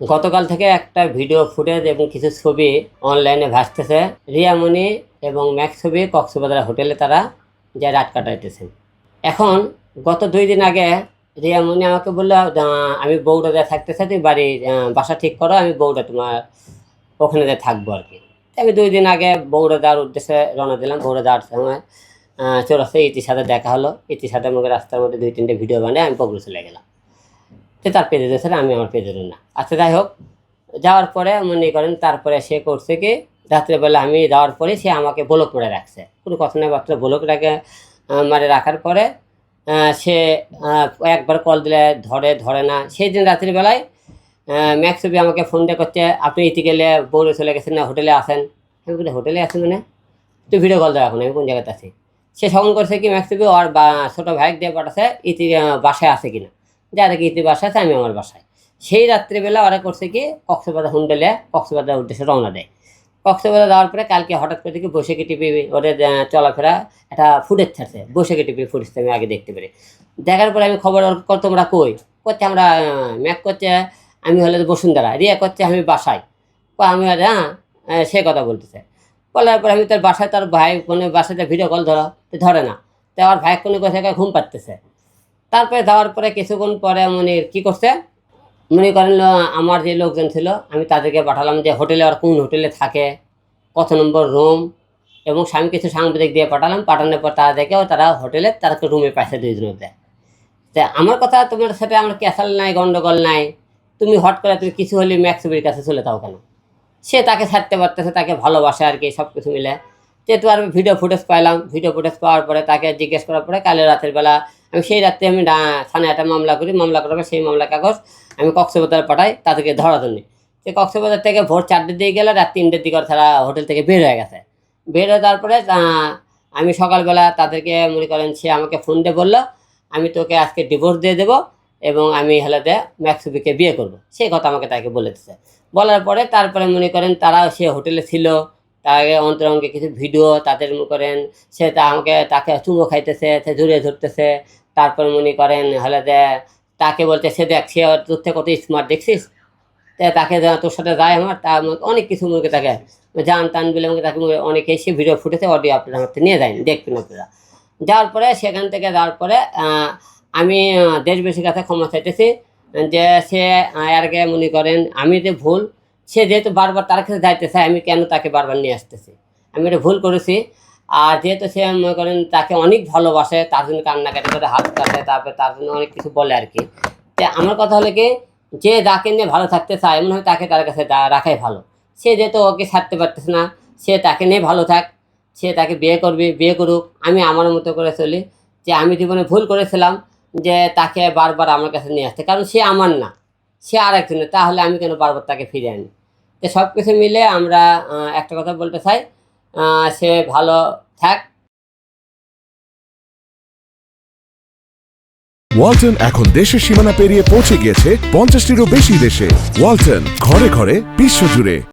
গতকাল থেকে একটা ভিডিও ফুটেজ এবং কিছু ছবি অনলাইনে ভাসতেছে। রিয়ামণি এবং ম্যাক্স ছবি কক্সবাজার হোটেলে তারা যে রাত কাটাইতেছেন। এখন গত দুই দিন আগে রিয়ামণি আমাকে বলল আমি বউডাতে থাকতে চাই তুই বাড়ি বাসা ঠিক করো, আমি বউডা তোমার ওখানে যে থাকব আর কি। আমি দুই দিন আগে বউড়া যাওয়ার উদ্দেশ্যে রওনা দিলাম। বউড়া যাওয়ার সময় চৌরাস্তায় ইতির সাথে দেখা হলো। ইতির সাথে আমাকে রাস্তার মধ্যে দুই তিনটে ভিডিও বানিয়ে আমি বগুড়া চলে গেলাম। সে তার পেজে দিয়েছে আমি আমার পেজে না। আচ্ছা যাই হোক, যাওয়ার পরে মনে করেন তারপরে সে করছে কি, রাত্রেবেলা আমি যাওয়ার পরে সে আমাকে ব্লক করে রাখছে। কোনো কথা নেই মাত্র ব্লক রাখে মানে রাখার পরে সে একবার কল দিলে ধরে ধরে না। সেই দিন রাত্রিবেলায় ম্যাক্সবি আমাকে ফোন দিয়ে করছে, আপনি ইতি গেলে বৌরে চলে গেছেন না হোটেলে আসেন আমি বলি হোটেলে আছেন মানে? তুই ভিডিও কল দাও এখন, আমি কোন জায়গাতে আছি? সে সঙ্গে করছে কি, ম্যাক্সবি ওর বা, ছোটো ভাইক দিয়ে পাঠাচ্ছে ইতি বাসায় আছে কিনা। যা দেখি ইতি বাসায় আছে, আমি আমার বাসায়। সেই রাত্রিবেলা ওরা করছে কি, কক্সবাজার হোটেলে কক্সবাজার উদ্দেশ্যে রওনা দেয়। কক্সবাজার যাওয়ার পরে কালকে হঠাৎ করে দেখি বসে টিপি ওদের চলাফেরা একটা ফুটেজ ছাড়ছে বসে টিপি ফুটেজ আমি আগে দেখতে পারি। দেখার পরে আমি খবর কর তোমরা কই? করছে আমরা ম্যাক করছে, আমি হলে বসুন্ধরা, রিয়া করছে আমি বাসায়। আমি হ্যাঁ সে কথা বলতেছে। বলার পরে আমি তার বাসায়, তার ভাই কোনো বাসাতে ভিডিও কল ধরো ধরে না। তো আমার ভাই কোনো কোথায় ঘুম পাচ্ছে তারপরে যাওয়ার পরে কিছুক্ষণ পরে মনে কি করছে? মনে করেন আমার যে লোকজন ছিল, আমি তাদেরকে পাঠালাম যে হোটেলে আর কোন হোটেলে থাকে, কত নম্বর রুম এবং স্বামী কিছু সাংবাদিক দিয়ে পাঠালাম, পাঠানোর পর তারা দেখেও তারা হোটেলে, তারা রুমে পাইছে দুইজনতে তা আমার কথা তোমার সাথে আমার ক্যাসাল নাই, গন্ডগোল নাই? তুমি হট করে তুমি কিছু হলে ম্যাক্সিবির কাছে চলে যাও কেন? সে তাকে ছাড়তে পারতেছে, তাকে ভালোবাসে আর কি সব কিছু মিলে। যেহেতু আর ভিডিও ফুটেজ পাইলাম ভিডিও ফুটেজ পাওয়ার পরে তাকে জিজ্ঞেস করার পরে কালে রাতের বেলা আমি সেই রাত্রে আমি থানায় একটা মামলা করি, মামলা করার সেই মামলা কাগজ আমি কক্সবাজার পাঠাই তাদেরকে ধরার জন্য। সে কক্সবাজার থেকে ভোর চারটের দিকে গেলে রাত তিনটের দিকে তারা হোটেল থেকে বের হয়ে গেছে। বের হয়ে তারপরে আমি সকালবেলা তাদেরকে মনে করেন সে আমাকে ফোন দিয়ে বলল, আমি তোকে আজকে ডিভোর্স দিয়ে দেবো এবং আমি হেলাতে ম্যাক্সুবিকে বিয়ে করব। সেই কথা আমাকে তাকে বলে দিচ্ছে বলার পরে তারপরে মনে করেন তারা সে হোটেলে ছিল তাকে অন্তরঙ্গে কিছু ভিডিও তাদের করেন, সে তা আমাকে তাকে চুমো খাইতেছে, সে জড়িয়ে ধরতেছে। তারপর মনে করেন হেলাতে তাকে বলতে সে দেখ, সে তোর থেকে কত স্মার্ট দেখছিস? তাকে তোর সাথে যায় আমার, তা আমাকে অনেক কিছু মুখে তাকে জান টান বলে আমাকে তাকে অনেকে সে ভিডিও ফুটেছে অডিও আপনারা আমার নিয়ে যায়নি দেখবেন আপনারা যাওয়ার পরে সেখান থেকে যাওয়ার পরে আমি দেশবাসীর কাছে ক্ষমা চাইতেছি যে সে আর আগে মনে করেন, আমি যে ভুল সে যেহেতু বারবার তার কাছে যাইতে চায়, আমি কেন তাকে বারবার নিয়ে আসতেছি? আমি এটা ভুল করেছি। আর যেহেতু সে মনে করেন তাকে অনেক ভালোবাসে, তার জন্য কান্নাকাটি করে হাত কাটে তারপরে তার জন্য অনেক কিছু বলে আর কি। তো আমার কথা হলো কি, যে যাকে নিয়ে ভালো থাকতে চায় মনে হয় তাকে তার কাছে রাখাই ভালো। সে যেহেতু ওকে ছাড়তে পারতেছে না, সে তাকে নিয়ে ভালো থাক, সে তাকে বিয়ে করবে, বিয়ে করুক, আমি আমার মতো করে চলি। যে আমি জীবনে ভুল করেছিলাম, যে তাকে বারবার আমার কাছে নিয়ে আসতে, কারণ সে আমার না। সে আর একজন তাহলে আমি কেন বারবার তাকে ফিরে আনি? তো সব কিছু মিলে আমরা একটা কথা বলতে চাই সে ভালো থাক। ওয়ালটন এখন দেশের সীমানা পেরিয়ে পৌঁছে গিয়েছে পঞ্চাশটিরও বেশি দেশে। ওয়ালটন, ঘরে ঘরে, বিশ্বজুড়ে।